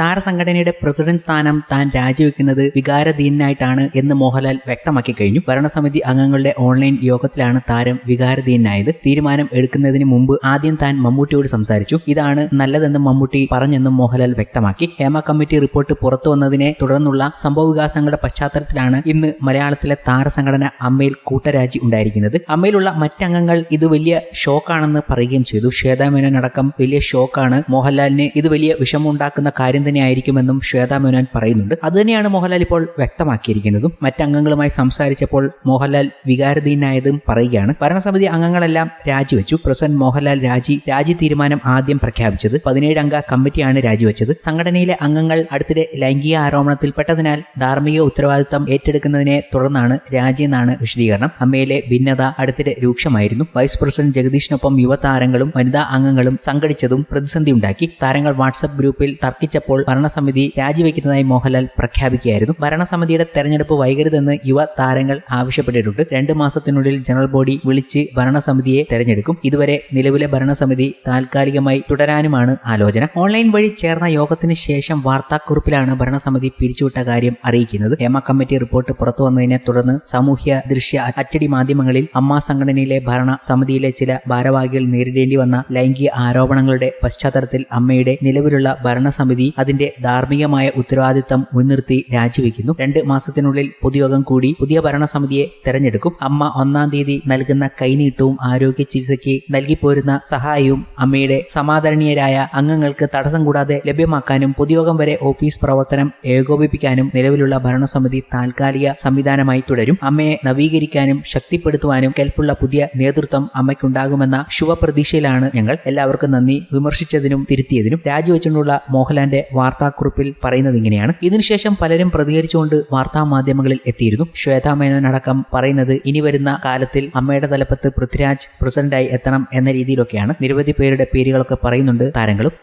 താരസംഘടനയുടെ president സ്ഥാനം താൻ രാജിവെക്കുന്നത് വികാരധീനായിട്ടാണ് എന്ന് മോഹൻലാൽ വ്യക്തമാക്കി കഴിഞ്ഞു. ഭരണസമിതി അംഗങ്ങളുടെ ഓൺലൈൻ യോഗത്തിലാണ് താരം വികാരധീനായത് തീരുമാനം എടുക്കുന്നതിന് മുമ്പ് ആദ്യം താൻ മമ്മൂട്ടിയോട് സംസാരിച്ചു. ഇതാണ് നല്ലതെന്ന് മമ്മൂട്ടി പറഞ്ഞെന്നും മോഹൻലാൽ വ്യക്തമാക്കി. ഹേമ കമ്മിറ്റി റിപ്പോർട്ട് പുറത്തു വന്നതിനെ തുടർന്നുള്ള സംഭവവികാസങ്ങളുടെ പശ്ചാത്തലത്തിലാണ് ഇന്ന് മലയാളത്തിലെ താരസംഘടന അമ്മയിൽ കൂട്ടരാജി ഉണ്ടായിരിക്കുന്നത്. അമ്മയിലുള്ള മറ്റംഗങ്ങൾ ഇത് വലിയ ഷോക്കാണെന്ന് പറയുകയും ചെയ്തു. ശ്വേതാ മേനോൻ അടക്കം വലിയ ഷോക്കാണ് മോഹൻലാലിന് ഇത് വലിയ വിഷമമുണ്ടാക്കുന്ന കാര്യം തന്നെയായിരിക്കുമെന്നും ശ്വേതാ മേനോൻ പറയുന്നുണ്ട്. അതുതന്നെയാണ് മോഹൻലാൽ ഇപ്പോൾ വ്യക്തമാക്കിയിരിക്കുന്നതും. മറ്റംഗങ്ങളുമായി സംസാരിച്ചപ്പോൾ മോഹൻലാൽ വികാരധീനായതും പറയുകയാണ്. ഭരണസമിതി അംഗങ്ങളെല്ലാം രാജിവെച്ചു. പ്രസിഡന്റ് മോഹൻലാൽ രാജി രാജി തീരുമാനം ആദ്യം പ്രഖ്യാപിച്ചത് പതിനേഴ് അംഗ കമ്മിറ്റിയാണ് രാജിവെച്ചത്. സംഘടനയിലെ അംഗങ്ങൾ അടുത്തിടെ ലൈംഗിക ആരോപണത്തിൽപ്പെട്ടതിനാൽ ധാർമ്മിക ഉത്തരവാദിത്തം ഏറ്റെടുക്കുന്നതിനെ തുടർന്നാണ് രാജി എന്നാണ് വിശദീകരണം. അമ്മയിലെ ഭിന്നത അടുത്തിടെ രൂക്ഷമായിരുന്നു. വൈസ് പ്രസിഡന്റ് ജഗദീഷിനൊപ്പം യുവതാരങ്ങളും വനിതാ അംഗങ്ങളും സംഘടിച്ചതും പ്രതിസന്ധി ഉണ്ടാക്കി താരങ്ങൾ വാട്സപ്പ് ഗ്രൂപ്പിൽ തർക്കിച്ചപ്പോൾ ഭരണസമിതി രാജിവെക്കുന്നതായി മോഹൻലാൽ പ്രഖ്യാപിക്കുകയായിരുന്നു. ഭരണസമിതിയുടെ തെരഞ്ഞെടുപ്പ് വൈകരുതെന്ന് യുവ താരങ്ങൾ ആവശ്യപ്പെട്ടിട്ടുണ്ട്. രണ്ട് മാസത്തിനുള്ളിൽ ജനറൽ ബോഡി വിളിച്ച് ഭരണസമിതിയെ തെരഞ്ഞെടുക്കും. ഇതുവരെ നിലവിലെ ഭരണസമിതി താൽക്കാലികമായി തുടരാനുമാണ് ആലോചന. ഓൺലൈൻ വഴി ചേർന്ന യോഗത്തിന് ശേഷം വാർത്താക്കുറിപ്പിലാണ് ഭരണസമിതി പിരിച്ചുവിട്ട കാര്യം അറിയിക്കുന്നത്. ഹേമ കമ്മിറ്റി റിപ്പോർട്ട് പുറത്തു വന്നതിനെ തുടർന്ന് സാമൂഹ്യ ദൃശ്യ അച്ചടി മാധ്യമങ്ങളിൽ അമ്മ സംഘടനയിലെ ഭരണ സമിതിയിലെ ചില ഭാരവാഹികൾ നേരിടേണ്ടി വന്ന ലൈംഗിക ആരോപണങ്ങളുടെ പശ്ചാത്തലത്തിൽ അമ്മയുടെ നിലവിലുള്ള ഭരണസമിതി അതിന്റെ ധാർമ്മികമായ ഉത്തരവാദിത്തം മുൻനിർത്തി രാജിവെക്കുന്നു. രണ്ട് മാസത്തിനുള്ളിൽ പൊതുയോഗം കൂടി പുതിയ ഭരണസമിതിയെ തെരഞ്ഞെടുക്കും. അമ്മ ഒന്നാം തീയതി നൽകുന്ന കൈനീട്ടവും ആരോഗ്യ ചികിത്സയ്ക്ക് നൽകിപ്പോരുന്ന സഹായവും അമ്മയുടെ സമാദരണീയരായ അംഗങ്ങൾക്ക് തടസ്സം കൂടാതെ ലഭ്യമാക്കാനും പൊതുയോഗം വരെ ഓഫീസ് പ്രവർത്തനം ഏകോപിപ്പിക്കാനും നിലവിലുള്ള ഭരണസമിതി താൽക്കാലിക സംവിധാനമായി തുടരും. അമ്മയെ നവീകരിക്കാനും ശക്തിപ്പെടുത്തുവാനും കെൽപ്പുള്ള പുതിയ നേതൃത്വം അമ്മയ്ക്കുണ്ടാകുമെന്ന ശുഭപ്രതീക്ഷയിലാണ് ഞങ്ങൾ. എല്ലാവർക്കും നന്ദി. വിമർശിച്ചതിനും തിരുത്തിയതിനും രാജിവെച്ചുകൊണ്ടുള്ള മോഹൻലാലിന്റെ വാർത്താക്കുറിപ്പിൽ പറയുന്നത് ഇങ്ങനെയാണ്. ഇതിനുശേഷം പലരും പ്രതികരിച്ചുകൊണ്ട് വാർത്താ മാധ്യമങ്ങളിൽ എത്തിയിരുന്നു. ശ്വേതാ മേനോൻ അടക്കം പറയുന്നത് ഇനി വരുന്ന കാലത്തിൽ അമ്മയുടെ തലപ്പത്ത് പൃഥ്വിരാജ് പ്രസിഡന്റായി എത്തണം എന്ന രീതിയിലൊക്കെയാണ്. നിരവധി പേരുടെ പേരുകളൊക്കെ പറയുന്നുണ്ട് താരങ്ങളും.